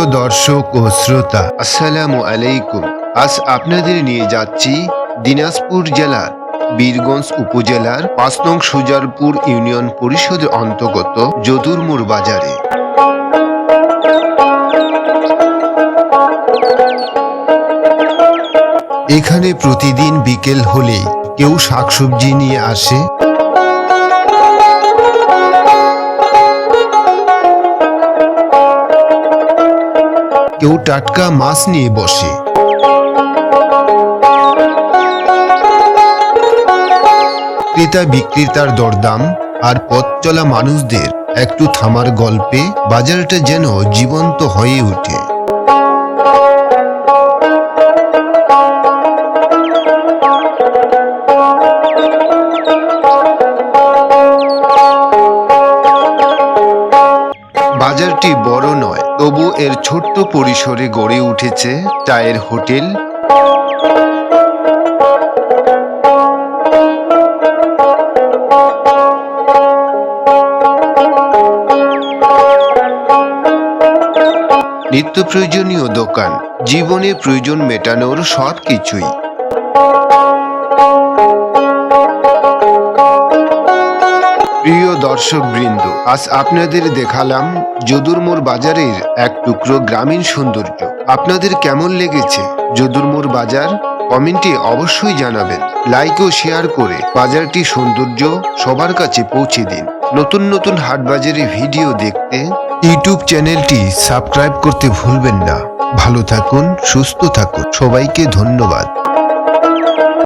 প্রিয় দর্শক ও শ্রোতা, আসসালামু আলাইকুম। আজ আপনাদের নিয়ে যাচ্ছি দিনাজপুর জেলার বীরগঞ্জ উপজেলার পাঁচ নং সুজারপুর ইউনিয়ন পরিষদের অন্তর্গত যদুরমুর বাজারে। এখানে প্রতিদিন বিকেল হলেই কেউ শাকসবজি নিয়ে আসে কেউ টাটকা মাছ নিয়ে বসে। ক্রেতা বিক্রেতার দরদাম আর পথ চলা মানুষদের একটু থামার গল্পে বাজারটা যেন জীবন্ত হয়ে ওঠে। বাজারটি বড় নয় তবু এর ছোট্ট পরিসরে গড়ে উঠেছে চায়ের হোটেল। নিত্য প্রয়োজনীয় দোকান, জীবনে প্রয়োজন মেটানোর সব কিছুই দর্শক বৃন্দ আজ আপনাদের দেখালাম যদুরমোর বাজারের এক টুকরো গ্রামীণ সৌন্দর্য। আপনাদের কেমন লেগেছে যদুরমোর বাজার? কমেন্টে অবশ্যই জানাবেন। লাইক ও শেয়ার করে বাজারটি সৌন্দর্য সবার কাছে পৌঁছে দিন। নতুন নতুন হাট বাজারের ভিডিও দেখতে ইউটিউব চ্যানেলটি সাবস্ক্রাইব করতে ভুলবেন না। ভালো থাকুন, সুস্থ থাকুন। সবাইকে ধন্যবাদ।